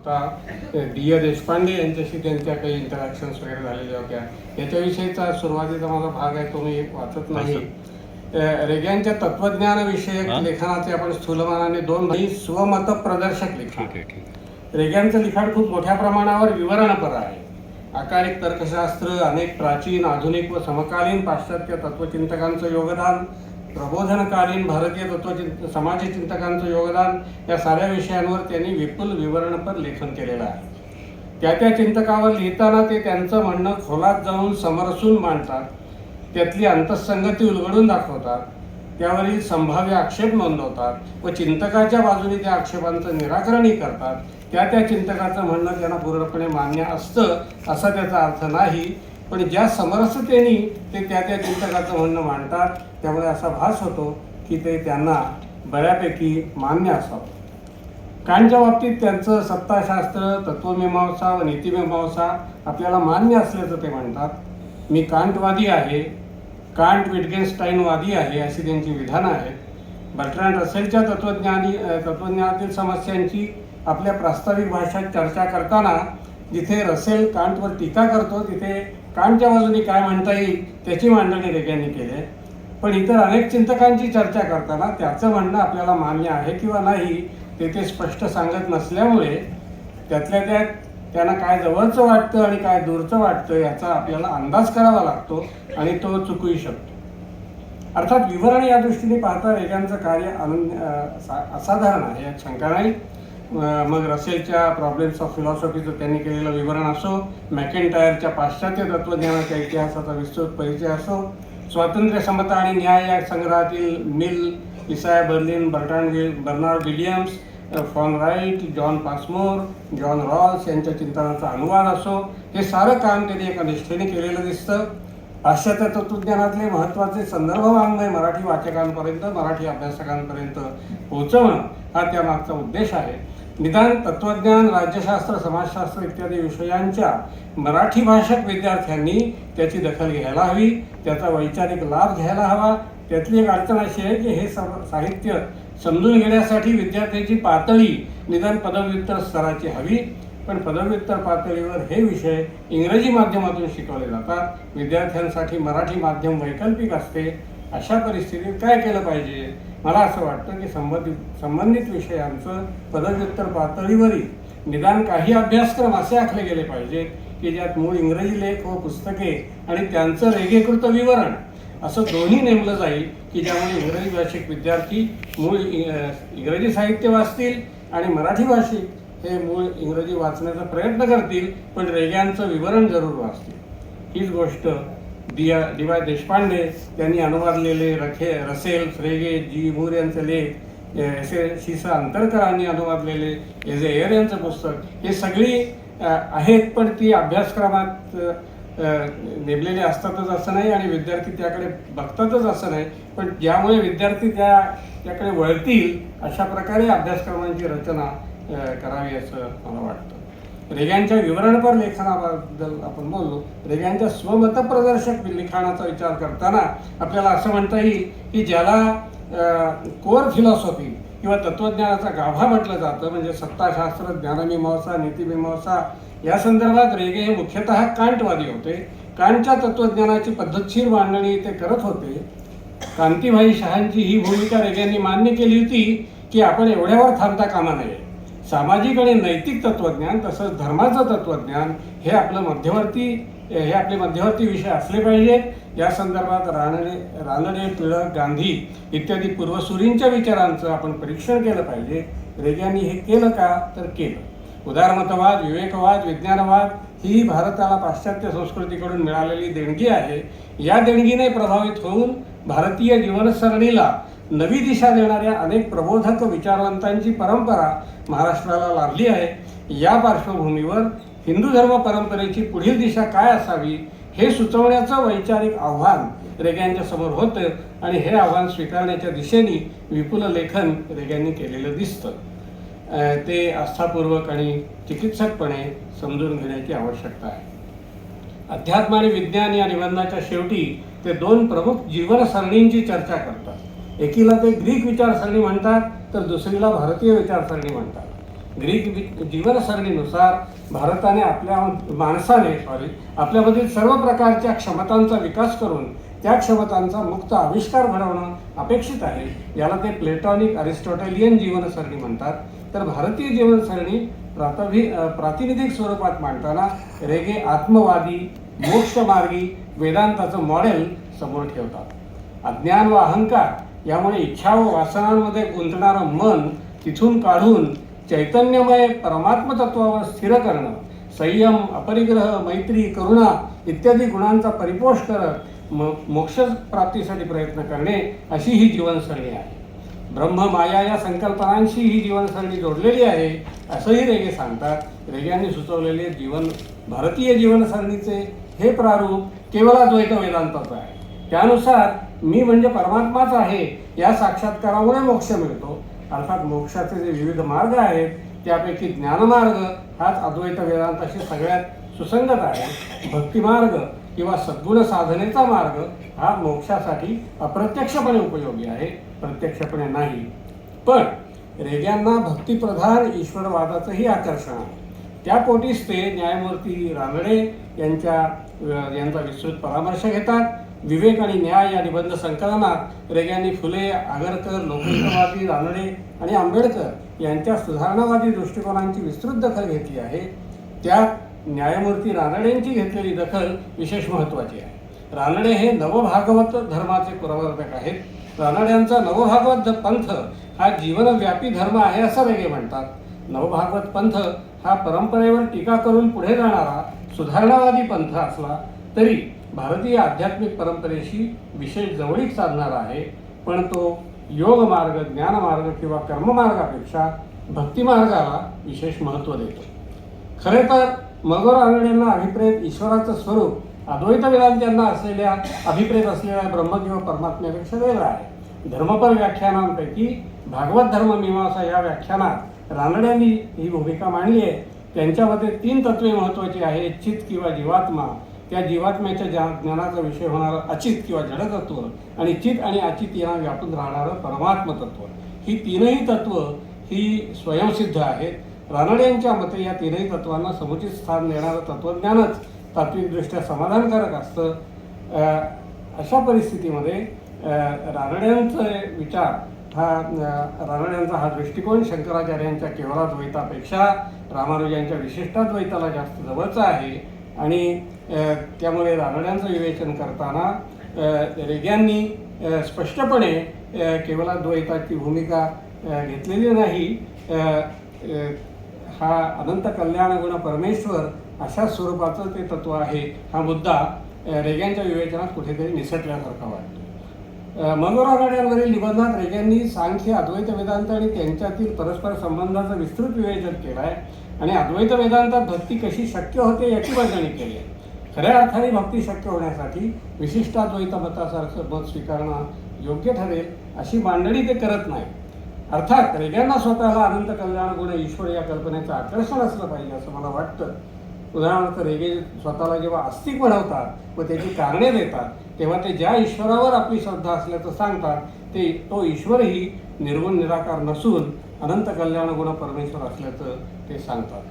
आता D A Deshpande यांच्याशी त्यांच्या काही इंटरॅक्शन्स वगैरे झालेल्या होत्या. याच्याविषयीचा सुरुवातीचा माझा भाग आहे तो मी वाचत नाही. रेग्यांच्या तत्वज्ञानविषयक? लेखनाचे आपण स्थूलमानाने दोन स्वमत प्रदर्शक आहे रेग्यांचं लिखाण खूप मोठ्या प्रमाणावर विवरणपर आहे. आकारिक तर्कशास्त्र अनेक प्राचीन आधुनिक व समकालीन पाश्चात्य तत्वचिंतकांचं योगदान प्रबोधनकालीन भारतीय तत्वचिंत समाजचिंतकांचं योगदान या साऱ्या विषयांवर त्यांनी विपुल विवरणपर लेखन केलेलं आहे. त्या त्या चिंतकावर लिहिताना ते त्यांचं म्हणणं खोलात जाऊन समरसून मांडतात त्यातली अंतःसंगती उलगडून दाखवतात त्यावरील संभाव्य आक्षेप नोंदवतात व चिंतकाच्या बाजूने त्या आक्षेपांचं निराकरणही करतात. त्या त्या चिंतकाचं म्हणणं त्यांना पूर्णपणे मान्य असतं असा त्याचा अर्थ नाही. पण ज्या समरसतेने ते त्या त्या चिंतकाचं म्हणणं मांडतात त्यामुळे असा भास होतो की ते त्यांना बऱ्यापैकी मान्य असावं. कांच्या बाबतीत त्यांचं सत्ताशास्त्र तत्वमीमांसा व नीतिमीमांसा आपल्याला मान्य असल्याचं ते म्हणतात. मी कांटवादी आहे कांट विटगेनस्टाईनवादी आहे अशी त्यांची विधानं आहेत. बटरॅन रसेलच्या तत्वज्ञानी तत्वज्ञानातील समस्यांची आपल्या प्रास्ताविक भाषेत चर्चा करताना जिथे रसेल कांटवर टीका करतो तिथे कांटच्या बाजूने काय म्हणता येईल त्याची मांडणी रेग्यांनी केली आहे. पण इतर अनेक चिंतकांची चर्चा करताना त्याचं म्हणणं आपल्याला मान्य आहे किंवा नाही ते ते स्पष्ट सांगत नसल्यामुळे त्यातल्या त्यात त्यांना काय जवळचं वाटतं आणि काय दूरचं वाटतं याचा आपल्याला अंदाज करावा लागतो आणि तो चुकूही शकतो. अर्थात विवरण या दृष्टीने पाहता रेग्यांचं कार्य अनन्य असाधारण आहे यात शंका नाही. मग रसेलच्या प्रॉब्लेम्स ऑफ फिलॉसॉफीचं त्यांनी केलेलं विवरण असो मॅकेंटायरच्या पाश्चात्य तत्त्वज्ञानाच्या इतिहासाचा विस्तृत परिचय असो स्वातंत्र्य समता आणि न्याय या संग्रहातील Mill Isaiah Berlin बर्टान Bernard Williams von Wright John Passmore John Rawls यांच्या चिंतनाचा अनुवाद असो हे सारं काम त्यांनी एका निष्ठेने केलेलं दिसतं. पाश्चात्य तत्त्वज्ञानातले महत्त्वाचे संदर्भ वाङ्मय मराठी वाचकांपर्यंत मराठी अभ्यासकांपर्यंत पोहोचवणं हा त्यामागचा उद्देश आहे. निदान तत्वज्ञान राज्यशास्त्र समाजशास्त्र इत्यादी विषयांच्या मराठी भाषक विद्यार्थ्यांनी त्याची दखल घ्यायला हवी. त्याचा वैचारिक लाभ घ्यायला हवा. त्यातली एक अडचण अशी आहे की हे साहित्य समजून घेण्यासाठी विद्यार्थ्यांची पातळी निदान पदव्युत्तर स्तराची हवी. पण पदव्युत्तर पातळीवर हे विषय इंग्रजी माध्यमातून शिकवले जातात. विद्यार्थ्यांसाठी मराठी माध्यम वैकल्पिक असते. अशा परिस्थितीत काय केलं पाहिजे? मला असं वाटतं की संबंधित संबंधित विषयांचं पदव्युत्तर पातळीवरील निदान काही अभ्यासक्रम असे आखले गेले पाहिजेत की ज्यात मूळ इंग्रजी लेख व पुस्तके आणि त्यांचं रेगीकृत विवरण असं दोन्ही नेमलं जाईल की ज्यामुळे इंग्रजी भाषिक विद्यार्थी मूळ इंग्रजी साहित्य वाचतील आणि मराठी भाषिक हे मूळ इंग्रजी वाचण्याचा प्रयत्न करतील पण रेग्यांचं विवरण जरूर वाचतील. हीच गोष्ट दिया डी वाय देशपांडे यांनी अनुवादलेले रखे रसेल फ्रेगे जी मूर यांचे लेख एस ए शिसा अंतरकरांनी अनुवादलेले एज ए एअर यांचं पुस्तक हे सगळी आहेत पण ती अभ्यासक्रमात नेमलेले असतातच असं नाही आणि विद्यार्थी त्याकडे बघतातच असं नाही. पण ज्यामुळे विद्यार्थी त्या त्याकडे वळतील अशा प्रकारे अभ्यासक्रमांची रचना करावी असं मला वाटतं. रेग्यांच्या विवरणपर लेखनाबद्दल आपण बोललो. रेग्यांच्या स्वमतप्रदर्शक लिखाणाचा विचार करताना आपल्याला असं म्हणता येईल की ज्याला कोर फिलॉसॉफी किंवा तत्त्वज्ञानाचा गाभा म्हटलं जातं म्हणजे सत्ताशास्त्र ज्ञानमीमांसा नीतिमीमांसा या संदर्भात रेगे हे मुख्यतः कांटवादी होते. कांटच्या तत्त्वज्ञानाची पद्धतशीर मांडणी ते करत होते. कांतीभाई शहांची ही भूमिका रेग्यांनी मान्य केली होती की आपण एवढ्यावर थांबता कामा नये. सामाजिक आणि नैतिक तत्वज्ञान तसंच धर्माचं तत्वज्ञान हे आपलं मध्यवर्ती हे आपले मध्यवर्ती विषय असले पाहिजेत या संदर्भात रानडे रानडे टिळक गांधी इत्यादी पूर्वसुरींच्या विचारांचं आपण परीक्षण केलं पाहिजे. रेग्यांनी हे केलं का? तर केलं. उदारमतवाद विवेकवाद विज्ञानवाद ही भारताला पाश्चात्य संस्कृतीकडून मिळालेली देणगी आहे. या देणगीने प्रभावित होऊन भारतीय जीवनसरणीला नवी दिशा देणाऱ्या अनेक प्रबोधक विचारवंतांची परंपरा महाराष्ट्राला लाभली आहे. या पार्श्वभूमीवर हिंदू धर्म परंपरेची पुढील दिशा काय असावी हे सुचवण्याचं वैचारिक आव्हान रेग्यांच्या समोर होतं आणि हे आव्हान स्वीकारण्याच्या दिशेने विपुल लेखन रेग्यांनी केलेलं दिसतं. ते आस्थापूर्वक आणि चिकित्सकपणे समजून घेण्याची आवश्यकता आहे. अध्यात्म आणि विज्ञान या निबंधाच्या शेवटी ते दोन प्रमुख जीवनसरणींची चर्चा करतात. एकीला ते ग्रीक विचारसरणी म्हणतात तर दुसरीला भारतीय विचारसरणी म्हणतात. ग्रीक वि- जीवनसरणीनुसार भारताने आपल्या माणसाने सॉरी आपल्यामधील सर्व प्रकारच्या क्षमतांचा विकास करून त्या क्षमतांचा मुक्त आविष्कार घडवणं अपेक्षित आहे याला ते प्लेटॉनिक अरिस्टॉटेलियन जीवनसरणी म्हणतात. तर भारतीय जीवनसरणी प्रातभि प्रातिनिधिक स्वरूपात मांडताना रेगे आत्मवादी मोक्षमार्गी वेदांताचं मॉडेल समोर ठेवतात. अज्ञान व अहंकार यामुळे इच्छा व वासनांमध्ये गुंतणारं मन तिथून काढून चैतन्यमय परमात्म तत्वावर स्थिर करणं संयम अपरिग्रह मैत्री करुणा इत्यादी गुणांचा परिपोष करत म मोक्ष प्राप्तीसाठी प्रयत्न करणे अशी ही जीवनसरणी आहे. ब्रह्म माया या संकल्पनांशी ही जीवनसरणी जोडलेली आहे असंही रेगे सांगतात. रेग्यांनी सुचवलेले जीवन भारतीय जीवनसरणीचे हे प्रारूप केवलाद्वैत वेदांताचं आहे. त्यानुसार मी म्हणजे परमात्माच आहे या साक्षात्कारामुळे मोक्ष मिळतो. अर्थात मोक्षाचे जे विविध मार्ग आहेत त्यापैकी ज्ञानमार्ग हाच अद्वैत वेदांताशी सगळ्यात सुसंगत आहे. भक्तिमार्ग किंवा सद्गुण साधनेचा मार्ग हा मोक्षासाठी अप्रत्यक्षपणे उपयोगी आहे प्रत्यक्षपणे नाही. पण रेग्यांना भक्तिप्रधान ईश्वरवादाचंही आकर्षण आहे. त्या ते न्यायमूर्ती रानडे यांच्या यांचा विस्तृत परामर्श घेतात. विवेक आणि न्याय या निबंध संकलनात रेग्यांनी फुले आगरकर लोकहितवादी रानडे आणि आंबेडकर यांच्या सुधारणावादी दृष्टिकोनांची विस्तृत दखल घेतली आहे. त्यात न्यायमूर्ती रानडेंची घेतलेली दखल विशेष महत्त्वाची आहे. रानडे हे नवभागवत धर्माचे प्रवर्तक आहेत. रानड्यांचा नवभागवत पंथ हा जीवनव्यापी धर्म आहे असं वेगळे म्हणतात. नवभागवत पंथ हा परंपरेवर टीका करून पुढे जाणारा सुधारणावादी पंथ असला तरी भारतीय आध्यात्मिक परंपरेशी विशेष जवळीक साधणारा आहे पण तो योग मार्ग ज्ञानमार्ग किंवा कर्ममार्गापेक्षा भक्तिमार्गाला विशेष महत्त्व देतो. खरे तर मगर आंगड्यांना अभिप्रेत ईश्वराचं स्वरूप अद्वैत वेदांत्यांना असलेल्या अभिप्रेत असलेल्या ब्रह्म किंवा परमात्म्यापेक्षा वेगळा आहे. धर्मपर व्याख्यानांपैकी भागवत धर्म मीमांसा या व्याख्यानात रानड्यांनी ही भूमिका मांडली आहे. त्यांच्यामध्ये तीन तत्वे महत्त्वाची आहेत. चित किंवा जीवात्मा. त्या जीवात्म्याच्या ज्या ज्ञानाचा विषय होणारं अचित किंवा जडतत्व. आणि चित आणि अचित यांना व्यापून राहणारं परमात्मतत्व. ही तीनही तत्व ही स्वयंसिद्ध आहेत. रानड्यांच्या मते या तीनही तत्वांना समुचित स्थान देणारं तत्वज्ञानच तात्विकदृष्ट्या समाधानकारक असतं. अशा परिस्थितीमध्ये रानड्यांचे विचार हा रानड्यांचा हा दृष्टिकोन शंकराचार्यांच्या केवलाद्वैतापेक्षा रामानुजांच्या विशिष्टाद्वैताला जास्त जवळचा आहे. आणि त्यामुळे रानड्यांचं विवेचन करताना रेग्यांनी स्पष्टपणे केवळाद्वैताची भूमिका घेतलेली नाही. हा अनंत कल्याण गुण परमेश्वर अशा स्वरूपाचं ते तत्व आहे हा मुद्दा रेग्यांच्या विवेचनात कुठेतरी निसटल्यासारखा वाटतो. अ, मनोरागाड्यांवरील निबंधात रेग्यांनी सांख्य अद्वैत वेदांत आणि त्यांच्यातील परस्पर संबंधाचं विस्तृत विवेचन केलं आहे आणि अद्वैत वेदांतात भक्ती कशी शक्य होते याची मांडणी केली आहे. खऱ्या अर्थाने भक्ती शक्य होण्यासाठी विशिष्ट अद्वैत मतासारखं मत स्वीकारणं योग्य ठरेल अशी मांडणी ते करत नाही. अर्थात रेग्यांना स्वतःला अनंत कल्याण गुण ईश्वर या कल्पनेचं आकर्षण असलं पाहिजे असं मला वाटतं. उदाहरणार्थ रेगे स्वतःला जेव्हा आस्तिक बनवतात व त्याची कारणे देतात तेव्हा ते ज्या ईश्वरावर आपली श्रद्धा असल्याचं सांगतात ते तो ईश्वरही निर्गुण निराकार नसून अनंत कल्याण गुण परमेश्वर असल्याचं ते सांगतात.